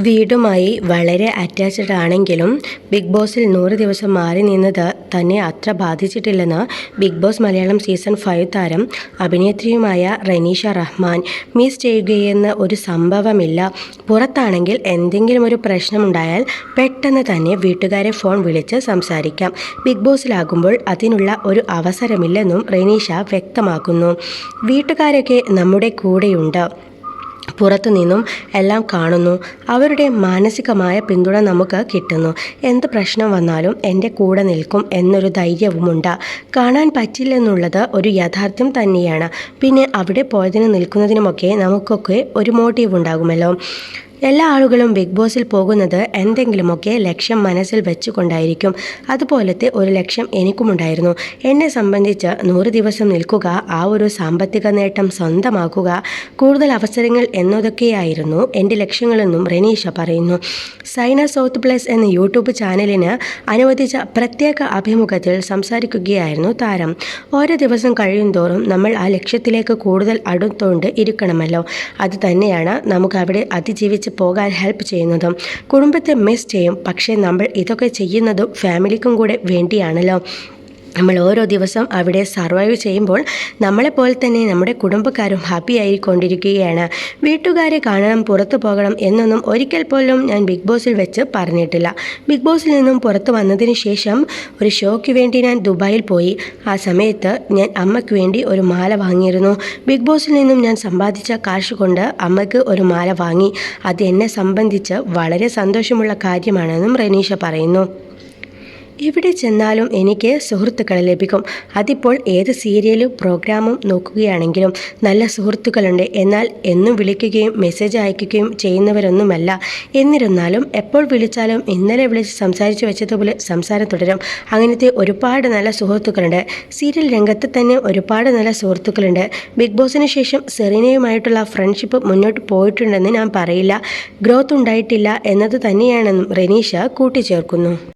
വീടുമായി വളരെ അറ്റാച്ച്ഡ് ആണെങ്കിലും ബിഗ് ബോസിൽ നൂറ് ദിവസം മാറി നിന്നത് തന്നെ അത്ര ബാധിച്ചിട്ടില്ലെന്ന് Bigg Boss Malayalam season five താരം അഭിനേത്രിയുമായ റനീഷ റഹ്മാൻ മിസ് ചെയ്യുകയെന്ന് ഒരു സംഭവമില്ല. പുറത്താണെങ്കിൽ എന്തെങ്കിലും ഒരു പ്രശ്നമുണ്ടായാൽ പെട്ടെന്ന് തന്നെ വീട്ടുകാരെ ഫോൺ വിളിച്ച് സംസാരിക്കാം. ബിഗ് ബോസിലാകുമ്പോൾ അതിനുള്ള ഒരു അവസരമില്ലെന്നും റനീഷ വ്യക്തമാക്കുന്നു. വീട്ടുകാരൊക്കെ നമ്മുടെ കൂടെയുണ്ട്. പുറത്തു നിന്നും എല്ലാം കാണുന്നു. അവരുടെ മാനസികമായ പിന്തുണ നമുക്ക് കിട്ടുന്നു. എന്ത് പ്രശ്നം വന്നാലും എന്റെ കൂടെ നിൽക്കും എന്നൊരു ധൈര്യവുമുണ്ട്. കാണാൻ പറ്റില്ലെന്നുള്ളത് ഒരു യാഥാർത്ഥ്യം തന്നെയാണ്. പിന്നെ അവിടെ പോയതിന് നിൽക്കുന്നതിനുമൊക്കെ നമുക്കൊക്കെ ഒരു മോട്ടീവ് ഉണ്ടാകുമല്ലോ. എല്ലാ ആളുകളും ബിഗ് ബോസിൽ പോകുന്നത് എന്തെങ്കിലുമൊക്കെ ലക്ഷ്യം മനസ്സിൽ വെച്ചുകൊണ്ടായിരിക്കും. അതുപോലത്തെ ഒരു ലക്ഷ്യം എനിക്കുമുണ്ടായിരുന്നു. എന്നെ സംബന്ധിച്ച് നൂറ് ദിവസം നിൽക്കുക ആ ഒരു സാമ്പത്തിക നേട്ടം സ്വന്തമാക്കുക കൂടുതൽ അവസരങ്ങൾ എന്നതൊക്കെയായിരുന്നു എന്റെ ലക്ഷ്യങ്ങളെന്നും റെനീഷ പറയുന്നു. സൈന സൗത്ത് പ്ലസ് എന്ന യൂട്യൂബ് ചാനലിന് അനുവദിച്ച പ്രത്യേക അഭിമുഖത്തിൽ സംസാരിക്കുകയായിരുന്നു താരം. ഓരോ ദിവസം കഴിയുന്തോറും നമ്മൾ ആ ലക്ഷ്യത്തിലേക്ക് കൂടുതൽ അടുത്തോണ്ട് ഇരിക്കണമല്ലോ. അത് തന്നെയാണ് നമുക്ക് അവിടെ അതിജീവിച്ച് പോകാൻ ഹെൽപ്പ് ചെയ്യുന്നതും കുടുംബത്തെ മിസ് ചെയ്യും. പക്ഷേ നമ്മൾ ഇതൊക്കെ ചെയ്യുന്നതും ഫാമിലിക്കും കൂടെ വേണ്ടിയാണല്ലോ. നമ്മൾ ഓരോ ദിവസം അവിടെ സർവൈവ് ചെയ്യുമ്പോൾ നമ്മളെപ്പോലെ തന്നെ നമ്മുടെ കുടുംബക്കാരും ഹാപ്പി ആയിക്കൊണ്ടിരിക്കുകയാണ്. വീട്ടുകാരെ കാണണം പുറത്തു പോകണം എന്നൊന്നും ഒരിക്കൽ പോലും ഞാൻ ബിഗ് ബോസിൽ വെച്ച് പറഞ്ഞിട്ടില്ല. ബിഗ് ബോസിൽ നിന്നും പുറത്തു വന്നതിന് ശേഷം ഒരു ഷോയ്ക്ക് വേണ്ടി ഞാൻ ദുബായിൽ പോയി. ആ സമയത്ത് ഞാൻ അമ്മയ്ക്ക് വേണ്ടി ഒരു മാല വാങ്ങിയിരുന്നു. ബിഗ് ബോസിൽ നിന്നും ഞാൻ സമ്പാദിച്ച കാശ് കൊണ്ട് അമ്മയ്ക്ക് ഒരു മാല വാങ്ങി. അത് എന്നെ സംബന്ധിച്ച് വളരെ സന്തോഷമുള്ള കാര്യമാണെന്നും റനീഷ പറയുന്നു. എവിടെ ചെന്നാലും എനിക്ക് സുഹൃത്തുക്കളെ ലഭിക്കും. അതിപ്പോൾ ഏത് സീരിയലും പ്രോഗ്രാമും നോക്കുകയാണെങ്കിലും നല്ല സുഹൃത്തുക്കളുണ്ട്. എന്നാൽ എന്നും വിളിക്കുകയും മെസ്സേജ് അയക്കുകയും ചെയ്യുന്നവരൊന്നുമല്ല. എന്നിരുന്നാലും എപ്പോൾ വിളിച്ചാലും ഇന്നലെ വിളിച്ച് സംസാരിച്ചു വെച്ചതുപോലെ സംസാരം തുടരും. അങ്ങനത്തെ ഒരുപാട് നല്ല സുഹൃത്തുക്കളുണ്ട്. സീരിയൽ രംഗത്ത് തന്നെ ഒരുപാട് നല്ല സുഹൃത്തുക്കളുണ്ട്. ബിഗ് ബോസിന് ശേഷം സെറീനയുമായിട്ടുള്ള ഫ്രണ്ട്ഷിപ്പ് മുന്നോട്ട് പോയിട്ടുണ്ടെന്ന് ഞാൻ പറയില്ല. ഗ്രോത്ത് ഉണ്ടായിട്ടില്ല എന്നത് തന്നെയാണെന്നും റെനീഷ കൂട്ടിച്ചേർക്കുന്നു.